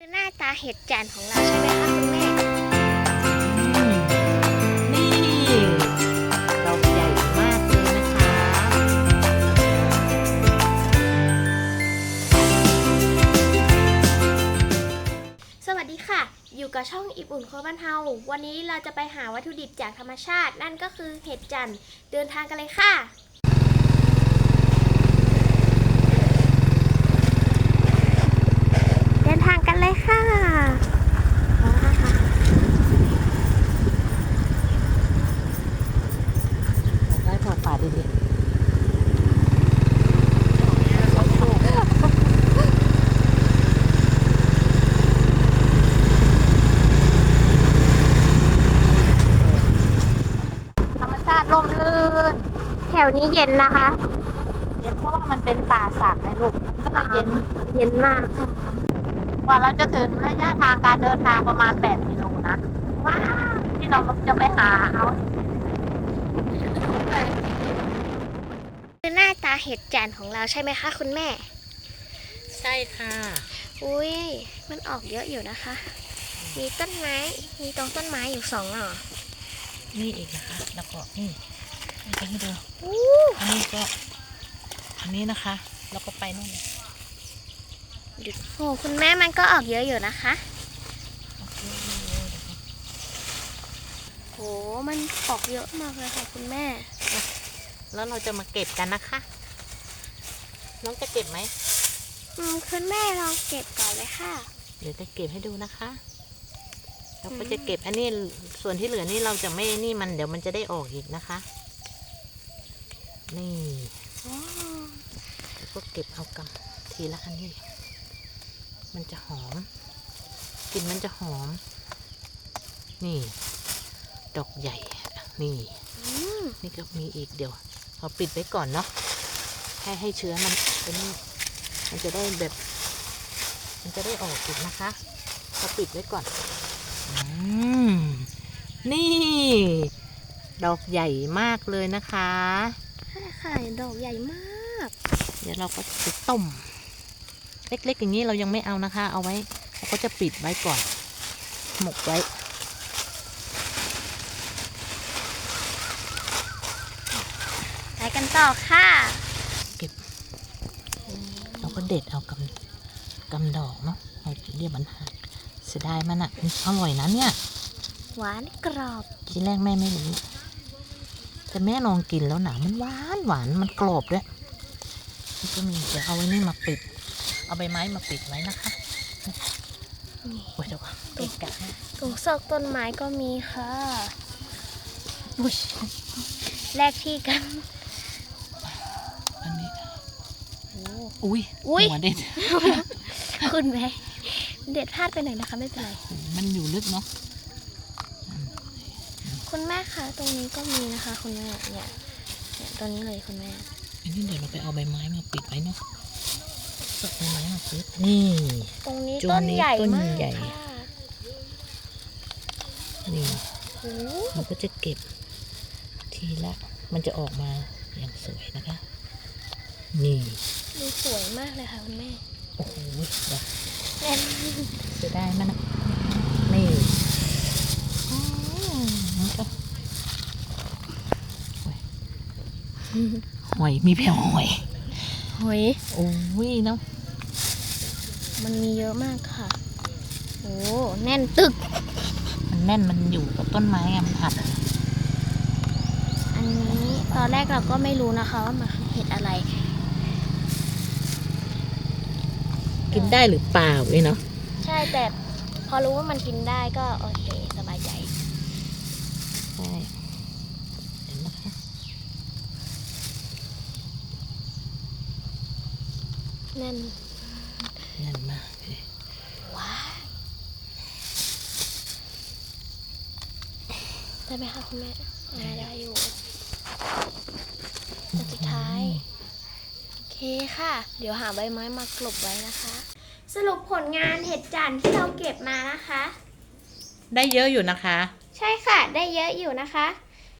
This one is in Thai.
คือหน้าตาเห็ดจานของเราใช่ไหมคะคุณแม่อืมนี่ดอกใหญ่มากเลยนะคะ สวัสดีค่ะ อยู่กับช่องอิบอุ่นครัวบ้านเฮา วันนี้เราจะไปหาวัตถุดิบจากธรรมชาติ นั่นก็คือเห็ดจันทร์เดินทางกันเลยค่ะ เดินทางกัน เลยค่ะได้พอฝาดีธรรมชาติร่มรื่นแถวนี้เย็นนะคะๆเย็นเพราะว่ามันเป็นป่าสักไงลูกมันก็เลยเย็น เย็นมาก กว่าเราจะถึงระยะทางการเดินทางประมาณ8กิโลนะ ว้าวที่เราจะไปหาเอาคือหน้าตาเห็ดจานของเราใช่ไหมคะคุณแม่ ใช่ค่ะ อุ้ยมันออกเยอะอยู่นะคะ มีต้นไม้ มีตรงต้นไม้อยู่สองหน่อนี่อีกนะคะ แล้วก็นี่นี่จะให้ดูอู้อันนี้ก็ อันนี้นะคะ แล้วก็ไปนู่น โหคุณแม่มันก็ออกเยอะอยู่นะคะโหมันออกเยอะมากเลยค่ะคุณแม่ แล้วเราจะมาเก็บกันนะคะ น้องจะเก็บไหมอืมคุณแม่ลองเก็บก่อนเลยค่ะ เดี๋ยวจะเก็บให้ดูนะคะเราก็จะเก็บอันนี้ส่วนที่เหลือนี่เราจะไม่นี่มันเดี๋ยวมันจะได้ออกอีกนะคะ นี่แล้วก็เก็บเอากำทีละอันนี้ มันจะหอมกลิ่นมันจะหอม นี่ ดอกใหญ่ นี่อืมนี่ก็มีอีกเดี๋ยวเราปิดไว้ก่อนเนาะให้ให้เชื้อมันเป็นมันจะได้แบบ มันจะได้ออกอีกนะคะเราปิดไว้ก่อนอืมนี่ ดอกใหญ่มากเลยนะคะใช่ค่ะดอกใหญ่มาก เดี๋ยวเราก็จะต้ม เล็กๆอย่างนี้เรายังไม่เอานะคะ เอาไว้เราก็จะปิดไว้ก่อน หมกไว้ ไปกันต่อค่ะเราก็เด็ดเอากำกำดอกเนาะเราเรียกมันหักเสียดายมันอะมันอร่อยนะเนี่ย หวานกรอบ ทีแรกแม่ไม่รู้ แต่แม่ลองกินแล้วหนามันหวานหวานมันกรอบด้วยนี่ก็มีเดี๋ยวเอาไว้นี่มาปิด เอาใบไม้มาปิดไว้นะคะนี่โอ้ยเดี๋ยวก่อนเกะกะนะตรงซอกต้นไม้ก็มีค่ะอุ้ยแลกที่กัน อันนี้โอ้อุ้ยอุ๊ยหัวเด็ดคุณแม่เด็ดพลาดไปหน่อยนะคะ ไม่เป็นไร มันอยู่ลึกเนาะคุณแม่คะตรงนี้ก็มีนะคะ คุณแม่เนี่ยเนี่ยตัวนี้เลยคุณแม่อันนี้เดี๋ยวเราไปเอาใบไม้มาปิดไว้เนาะ เอาใบไม้มาปิดนี่ ตรงนี้จุ่มต้นนี้ใหญ่ต้นมากใหญ่ ค่ะนี่โอ้มันก็จะเก็บทีละ มันจะออกมาอย่างสวยนะคะ นี่ ดูสวยมากเลยค่ะคุณแม่โอ้โหเดี๋ยวแน่นเสียดายมันนะนี่อืมมันก็โอ้ยหอยมีแผ่วหอย หอย โอ้ยเนาะมันมีเยอะมากค่ะ โอ้แน่นตึก มันแน่นมันอยู่กับต้นไม้ไงมันอัดอันนี้ตอนแรกเราก็ไม่รู้นะคะว่ามันคือเห็ดอะไร กินได้หรือเปล่าเลยเนาะใช่แต่พอรู้ว่ามันกินได้ก็โอเคสบายใจ ใช่เห็นไหมคะ แน่นแน่นมากเลยว้าวได้ไหมคะคุณแม่อ่าได้อยู่แต่สุดท้าย โอเคค่ะ เดี๋ยวหาใบไม้มากลบไว้นะคะ สรุปผลงานเห็ดจันทร์ที่เราเก็บมานะคะ ได้เยอะอยู่นะคะ ใช่ค่ะ ได้เยอะอยู่นะคะ